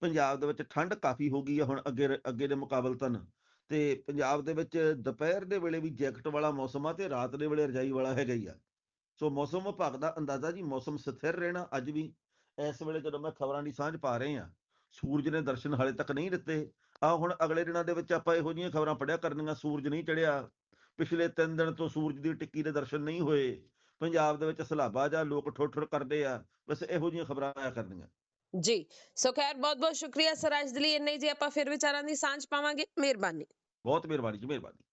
ਪੰਜਾਬ ਦੇ ਵਿੱਚ ਠੰਡ ਕਾਫੀ ਹੋ ਗਈ ਹੈ ਹੁਣ ਅੱਗੇ ਅੱਗੇ ਦੇ ਮੁਕਾਬਲਤਨ ਤੇ ਪੰਜਾਬ ਦੇ ਵਿੱਚ ਦੁਪਹਿਰ ਦੇ ਵੇਲੇ ਵੀ ਜੈਕਟ ਵਾਲਾ ਮੌਸਮ ਆ ਤੇ ਰਾਤ ਦੇ ਵੇਲੇ ਰਜਾਈ ਵਾਲਾ ਹੈਗਾ ਹੀ ਆ। ਸੋ ਮੌਸਮ ਵਿਭਾਗ ਦਾ ਅੰਦਾਜ਼ਾ ਜੀ ਮੌਸਮ ਸਥਿਰ ਰਹਿਣਾ ਅੱਜ ਵੀ। ਇਸ ਵੇਲੇ ਜਦੋਂ ਮੈਂ ਖਬਰਾਂ ਦੀ ਸਾਂਝ ਪਾ ਰਹੇ ਹਾਂ, ਸੂਰਜ ਨੇ ਦਰਸ਼ਨ ਹਾਲੇ ਤੱਕ ਨਹੀਂ ਦਿੱਤੇ। ਆ ਹੁਣ ਅਗਲੇ ਦਿਨਾਂ ਦੇ ਵਿੱਚ ਆਪਾਂ ਇਹੋ ਜਿਹੀਆਂ ਖਬਰਾਂ ਪੜਿਆ ਕਰਨੀਆਂ ਸੂਰਜ ਨਹੀਂ ਚੜਿਆ ਪਿਛਲੇ 3 ਦਿਨ ਤੋਂ ਸੂਰਜ ਦੀ ਟਿੱਕੀ ਦੇ ਦਰਸ਼ਨ ਨਹੀਂ ਹੋਏ। ਪੰਜਾਬ ਦੇ ਵਿੱਚ ਸਲਾਬਾ ਜਾਂ ਲੋਕ ਠੁਰ ਕਰਦੇ ਆ ਬਸ ਇਹੋ ਜਿਹੀਆਂ ਖਬਰਾਂ ਆਇਆ ਕਰਨੀਆਂ। ਜੀ ਸੋ ਖੈਰ ਬਹੁਤ ਬਹੁਤ ਸ਼ੁਕਰੀਆ ਸਰ ਅੱਜ ਦੇ ਲਈ। ਇੰਨੇ ਜੀ ਆਪਾਂ ਫਿਰ ਵਿਚਾਰਾਂ ਦੀ ਸਾਂਝ ਪਾਵਾਂਗੇ। ਮਿਹਰਬਾਨੀ। ਬਹੁਤ ਮਿਹਰਬਾਨੀ ਜੀ ਮਿਹਰਬਾਨੀ।